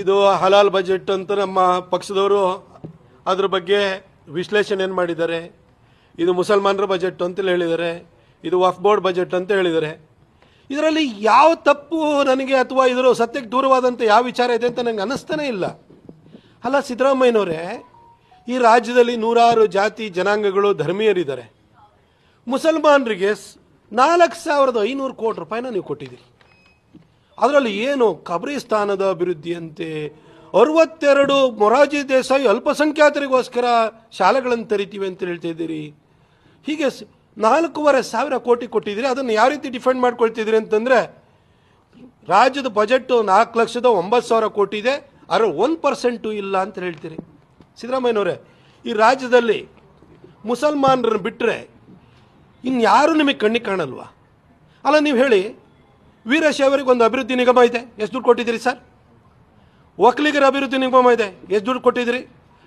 ಇದು ಹಲಾಲ್ ಬಜೆಟ್ ಅಂತ ನಮ್ಮ ಪಕ್ಷದವರು ಅದ್ರ ಬಗ್ಗೆ ವಿಶ್ಲೇಷಣೆ ಏನು ಮಾಡಿದ್ದಾರೆ? ಇದು ಮುಸಲ್ಮಾನರ ಬಜೆಟ್ ಅಂತ ಹೇಳಿದ್ದಾರೆ. ಇದು ವಫ್ ಬೋರ್ಡ್ ಬಜೆಟ್ ಅಂತ ಹೇಳಿದ್ದಾರೆ. ಇದರಲ್ಲಿ ಯಾವ ತಪ್ಪು ನನಗೆ ಅಥವಾ ಇದರ ಸತ್ಯಕ್ಕೆ ದೂರವಾದಂಥ ಯಾವ ವಿಚಾರ ಇದೆ ಅಂತ ನನಗೆ ಅನ್ನಿಸ್ತಾನೇ ಇಲ್ಲ. ಅಲ್ಲ, ಸಿದ್ದರಾಮಯ್ಯನವರೇ, ಈ ರಾಜ್ಯದಲ್ಲಿ ನೂರಾರು ಜಾತಿ ಜನಾಂಗಗಳು ಧರ್ಮೀಯರಿದ್ದಾರೆ. ಮುಸಲ್ಮಾನರಿಗೆ ನಾಲ್ಕು ಸಾವಿರದ ಐನೂರು ಕೋಟಿ ರೂಪಾಯಿನ ನೀವು ಕೊಟ್ಟಿದ್ದೀರಿ. ಅದರಲ್ಲಿ ಏನು ಕಬ್ರಿಸ್ತಾನದ ಅಭಿವೃದ್ಧಿಯಂತೆ? ಅರವತ್ತೆರಡು ಮೊರಾರ್ಜಿ ದೇಸಾಯಿ ಅಲ್ಪಸಂಖ್ಯಾತರಿಗೋಸ್ಕರ ಶಾಲೆಗಳನ್ನು ತೆರಿತೀವಿ ಅಂತ ಹೇಳ್ತಾ ಇದ್ದೀರಿ. ಹೀಗೆ ನಾಲ್ಕೂವರೆ ಸಾವಿರ ಕೋಟಿ ಕೊಟ್ಟಿದ್ದೀರಿ. ಅದನ್ನು ಯಾವ ರೀತಿ ಡಿಫೆಂಡ್ ಮಾಡ್ಕೊಳ್ತಿದ್ದೀರಿ ಅಂತಂದರೆ, ರಾಜ್ಯದ ಬಜೆಟ್ಟು ನಾಲ್ಕು ಲಕ್ಷದ ಒಂಬತ್ತು ಸಾವಿರ ಕೋಟಿ ಇದೆ. ಅದರ ಒನ್ ಪರ್ಸೆಂಟು ಇಲ್ಲ ಅಂತ ಹೇಳ್ತೀರಿ. ಸಿದ್ದರಾಮಯ್ಯನವರೇ, ಈ ರಾಜ್ಯದಲ್ಲಿ ಮುಸಲ್ಮಾನರನ್ನು ಬಿಟ್ಟರೆ ಇನ್ಯಾರು ನಿಮಗೆ ಕಣ್ಣಿಗೆ ಕಾಣಲ್ವಾ? ಅಲ್ಲ, ನೀವು ಹೇಳಿ ವೀರಶೈವರಿಗೆ ಒಂದು ಅಭಿವೃದ್ಧಿ ನಿಗಮ ಇದೆ. ಎಷ್ಟು ದುಡ್ಡು ಕೊಟ್ಟಿದ್ದೀರಿ ಸರ್? ಒಕ್ಕಲಿಗರ ಅಭಿವೃದ್ಧಿ ನಿಗಮ ಇದೆ. ಎಷ್ಟು ದುಡ್ಡು ಕೊಟ್ಟಿದ್ದೀರಿ?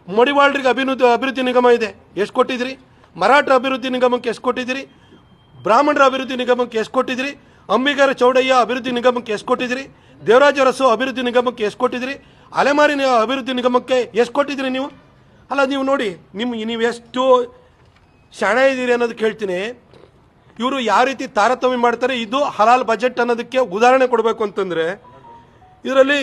ಮಡಿವಾಳರಿಗೆ ಅಭಿವೃದ್ಧಿ ಅಭಿವೃದ್ಧಿ ನಿಗಮ ಇದೆ. ಎಷ್ಟು ಕೊಟ್ಟಿದ್ದೀರಿ? ಮರಾಠ ಅಭಿವೃದ್ಧಿ ನಿಗಮಕ್ಕೆ ಎಷ್ಟು ಕೊಟ್ಟಿದ್ದೀರಿ? ಬ್ರಾಹ್ಮಣರ ಅಭಿವೃದ್ಧಿ ನಿಗಮಕ್ಕೆ ಎಷ್ಟು ಕೊಟ್ಟಿದ್ದೀರಿ? ಅಂಬಿಗರ ಚೌಡಯ್ಯ ಅಭಿವೃದ್ಧಿ ನಿಗಮಕ್ಕೆ ಎಷ್ಟು ಕೊಟ್ಟಿದ್ದೀರಿ? ದೇವರಾಜ ಅರಸು ಅಭಿವೃದ್ಧಿ ನಿಗಮಕ್ಕೆ ಎಷ್ಟು ಕೊಟ್ಟಿದ್ದೀರಿ? ಅಲೆಮಾರಿನ ಅಭಿವೃದ್ಧಿ ನಿಗಮಕ್ಕೆ ಎಷ್ಟು ಕೊಟ್ಟಿದ್ದೀರಿ ನೀವು? ಅಲ್ಲ, ನೀವು ನೋಡಿ ನಿಮ್ಮ ನೀವು ಎಷ್ಟು ಶಾಣೆ ಇದ್ದೀರಿ ಅನ್ನೋದು ಹೇಳ್ತೀನಿ ಇವರು ಯಾವ ರೀತಿ ತಾರತಮ್ಯ ಮಾಡ್ತಾರೆ ಇದು ಹಲಾಲ್ ಬಜೆಟ್ ಅನ್ನೋದಕ್ಕೆ ಉದಾಹರಣೆ ಕೊಡಬೇಕು ಅಂತಂದ್ರೆ ಇದರಲ್ಲಿ